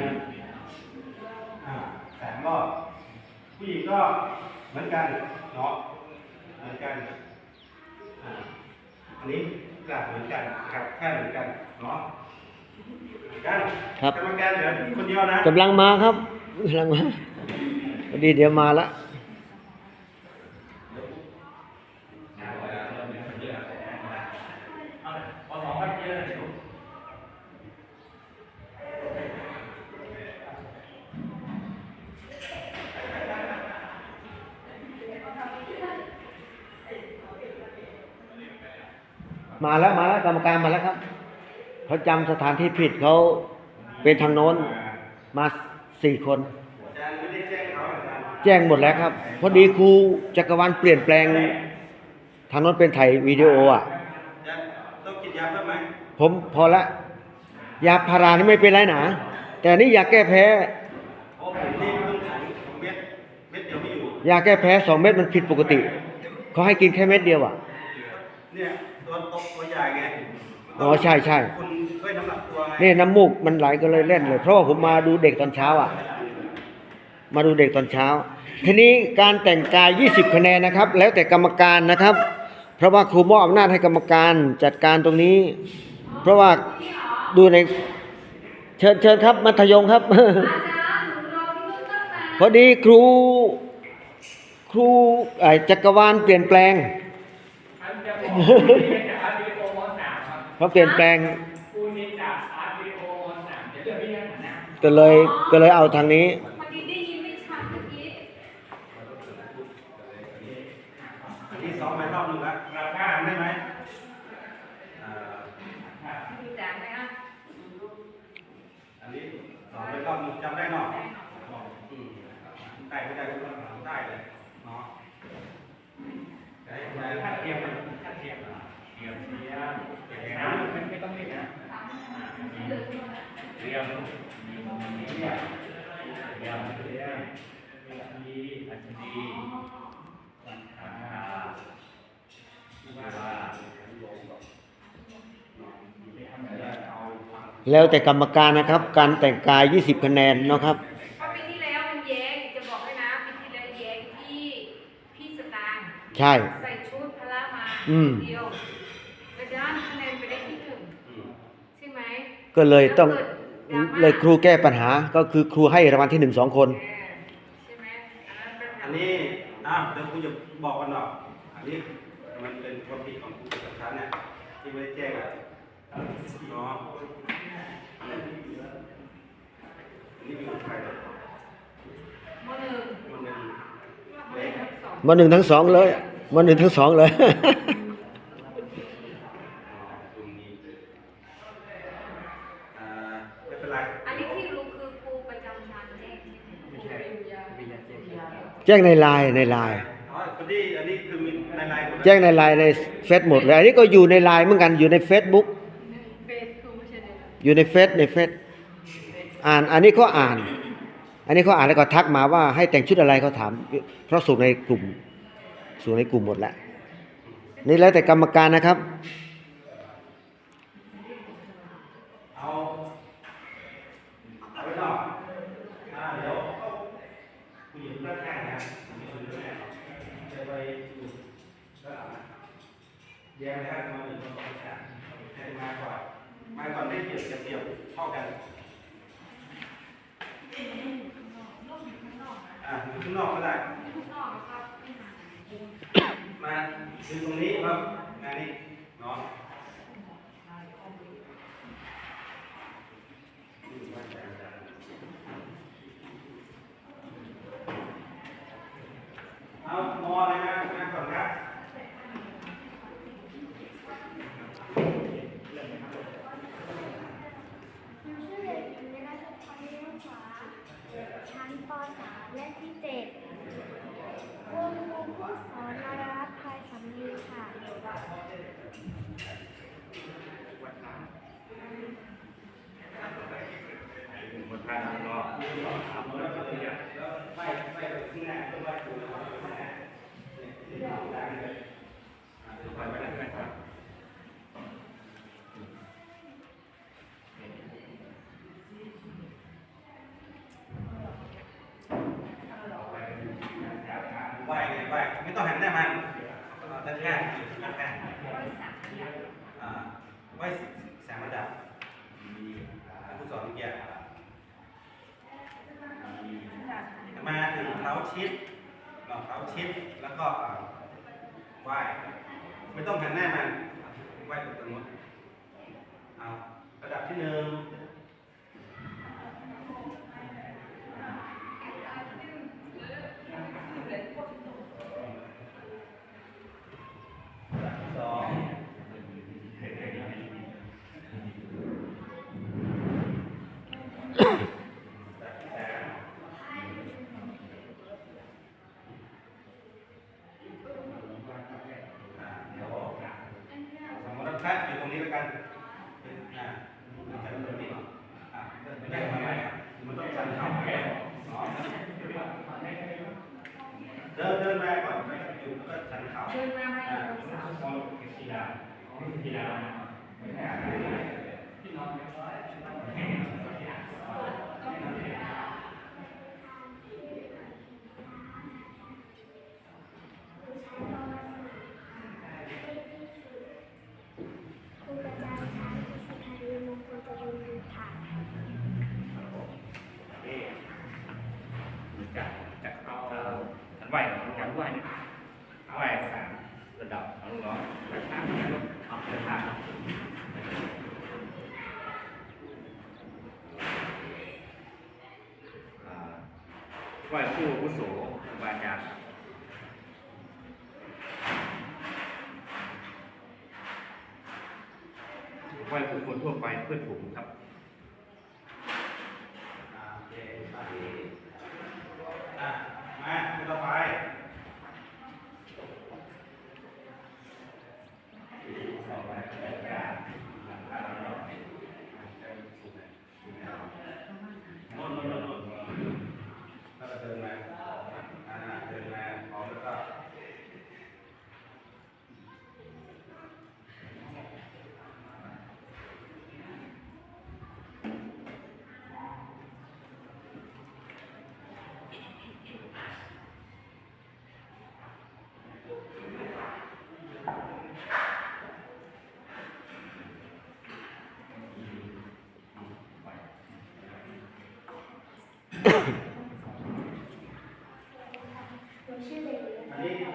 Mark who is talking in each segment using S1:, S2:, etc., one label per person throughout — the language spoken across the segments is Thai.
S1: นะอ่าสามรอบผู้หญิงก็เหมือนกันเนาะเหมือนกันอ่าอันนี้กลับเหมือนกันครับแค่เหมือนกันเนาะเหมือนกัน
S2: ครับ
S1: กรรมการเหลือคนเดียวนะ
S2: กำลังมาครับกำลังมาพอดีเดี๋ยวมาละ มาแล้วมาแล้วกรรมการมาแล้วครับเขาจำสถานที่ผิดเขาเป็นทางโน้นมาสี่คน
S1: แจ้ง
S2: หมดแล้วครับ พอดีครูจักรวาลเปลี่ยนแปลง ทางโน้นเป็นถ่ายวิดีโออะ
S1: ต้องกินยาเพิ่มไหม
S2: ผมพอละยาพารานี่ไม่เป็นไรหนาแต่นี่ยาแก้แพ้
S1: ยวไม่อยู่
S2: ยาแก้แพ้สองเม็ดมันผิดปกติเขาให้กินแค่เม็ดเดียวอะ
S1: เนี่ย ตัวตกตัวใหญ่ไง
S2: อ๋อใช่ใช่
S1: คุณด้วยน้ำหนักตัวไง
S2: นี่น้ำมูกมันไหลก็เลยเล่นเลย เพราะว่าผมมาดูเด็กตอนเช้าอะ มาดูเด็กตอนเช้า ทีนี้การแต่งกาย 20 คะแนนนะครับ แล้วแต่กรรมการนะครับ เพราะว่าครูมอบอำนาจให้กรรมการจัดการตรงนี้ เพราะว่าดูในเชิญเชิญครับ มัธยมครับ
S3: อาจารย์หนูรอพี่นุ่นตั้งนาน
S2: พอดีครูครูไอ้จักรวาลเปลี่ยนแปลง เขาเปลี่ยนแปลง
S4: คู่นี้จากอาร์ตวิดีโอมสามจะเลือกที่นั่นนะ
S2: ก็เลยก็เลยเอาทางนี้
S3: พอดีได้ยินไม่ชัดเมื่อกี้
S1: อันนี้ซ้อมไปรอบหนึงแล้วเรากล้าทำได้ไหมอ่า
S3: ดูแสงไหมอะ
S1: อันนี้ซ้อมไปรอบหนึงจำได้เนาะอืมได้ไม่ได้ก็ได้เลยเนาะได้ได้
S4: ถ้าเทียมมันถ้าเทียม เทียมเทียมน้ำมันไม่ต้องรีบนะเทียมเทียมเทียมเทียมเทียมดีอันดีวันอาว่าไม่ทำอะไรเอา
S2: แล้วแต่กรรมการนะครับ การแต่งกาย 20 คะแนนเนาะครับ
S3: เพราะปีที่แล้วมันแย้งจะบอกให้นะปีที่แล้วแย้งที่พี่สตางค์
S2: ใช่
S3: ใส่ชุดพละมา
S2: อืม
S3: เดียวแต่ด้านคะแนนไปได้ที่หนึ่ง
S1: อืม
S3: ใช่ไหม
S2: ก็เลยต้อง
S3: แวกิดดราม่า
S2: เลยครูแก้ปัญหาก็คือครูให้รางวัลที่หนึ่งสองคน
S3: เออใช่ไหมอันนั้นเป็น
S1: อันนี้อะเดี๋ยวคุณจะบอกกันหน่อยอันนี้มันเป็นความผิดของผู้จัดการเนี่ยที่ไม่ได้แจ้งอะเนาะอันนี้คือใคร
S3: มหนึ่ง
S1: คนหนึ่ง
S3: มหนึ่งทั้งสอง
S2: มาหนึ่งทั้งสองเลยมาหนึ่งทั้งสองเลย
S1: ตรงนี้อ่าไม่เป็นไร
S3: อันนี้ที่รู้คือครูประจำชั้นแจ้งใช่ไหมครูปริญญาปริญญาเจ๊
S2: แจ้งในไลน์ในไลน์
S1: อ๋อพอดีอันนี้คือมีในไลน์หมดเลย
S2: แจ้งในไลน์ในเฟซหมดเลยอันนี้ก็อยู่ในไลน์เหมือนกันอยู่ในเฟซบุ๊ก
S3: เฟซครูไม่ใช่ในนั้น
S2: อยู่ในเฟซในเฟซอ่านอันนี้เขาอ่าน อันนี้เขาอ่านแล้วก็ทักมาว่าให้แต่งชุดอะไรเขาถาม เพราะส่งในกลุ่มส่งในกลุ่มหมดแล้วนี่แล้วแต่กรรมการนะครับ
S1: เอาเอาไว้นอกอ่าเดี๋ยวผู้หญิงเลิกแข่งนะผู้หญิงเลิกแข่งจะไปอยู่ด้านหลังนะ แยกไปให้มาหนึ่งคนสองแข่งให้มาก่อนมาก่อนได้เปรียบเปรียบเท่ากันอ่าอยู่ข้างนอกก็ได้มาดูตรงนี้ครับงานนี้เนาะเอามอเลยนะงานก่อนครับ
S5: หนูชื่อเด็กหญิงเวรัชพรเลี้ยงฟ้า ชั้นป .3 และที่7คุณครูผู้สอนนรรัตน์พายสำลีค่ะ
S4: คนไทยก็
S1: ไปไปข้างหน้าต้องไปดูข้างหน้าเนี่ยที่เราดังเลยอ่าเดี๋ยวไปไปไปครับ ไหว้ไม่ต้องหันแน่ามันไหว้ตรงนู้นเอาระดับที่หนึ่ง นะครับ
S6: ไหว้ผู้ผู้สูง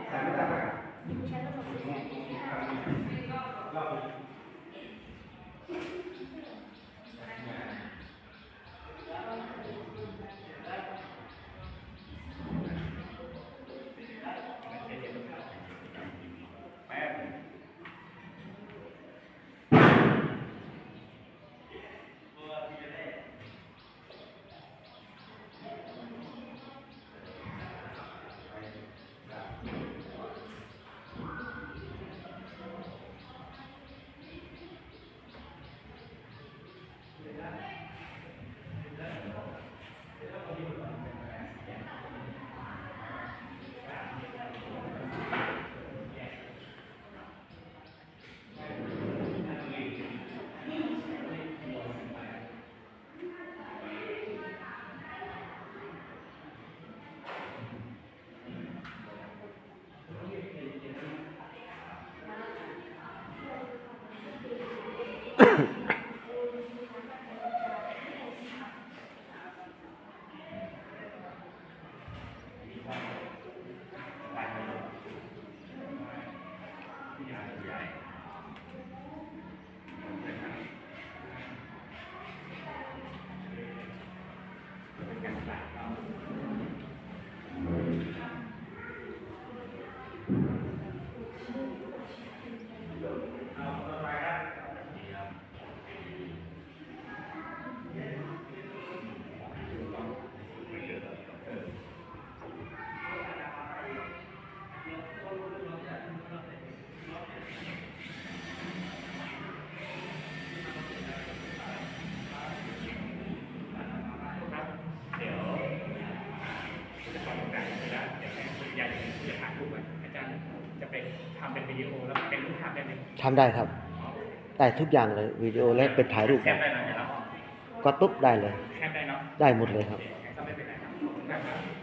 S4: Thank you. ทำ
S6: ได้
S2: ครับ ได้ทุกอย่างเลยวิดีโอและเป็นถ่ายรูปก็ตุ๊บได้เลย
S6: ได้
S2: หมดเลยครับ
S6: ก็ไม่เป็ครับ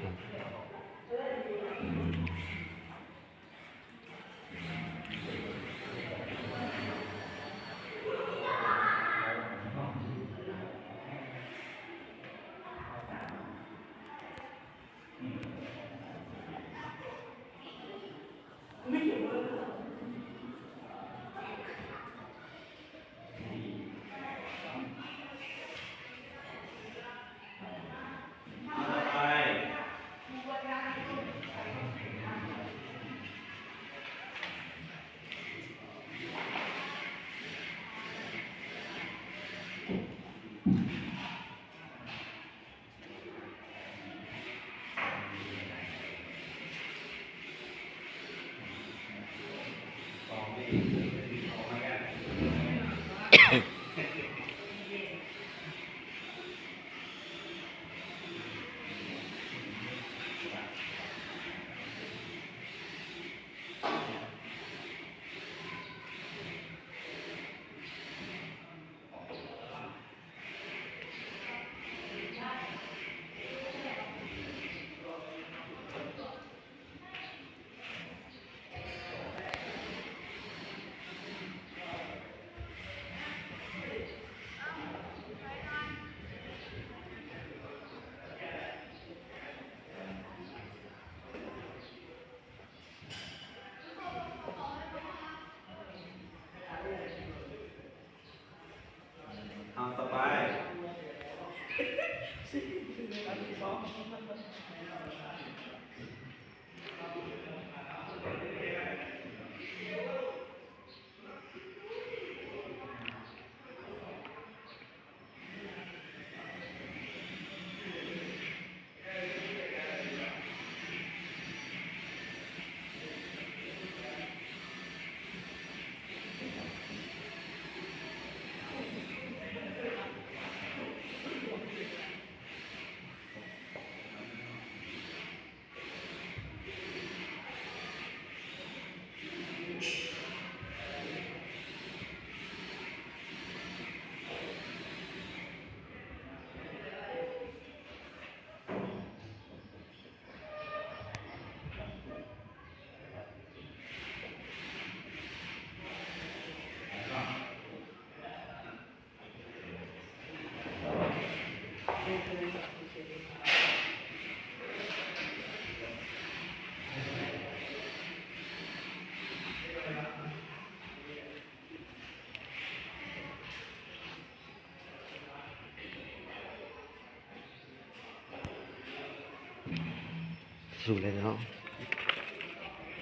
S2: สุดเลยเนาะ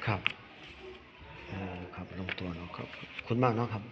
S2: ครับครับลงตัวเนาะครับคุณมากเนาะครับ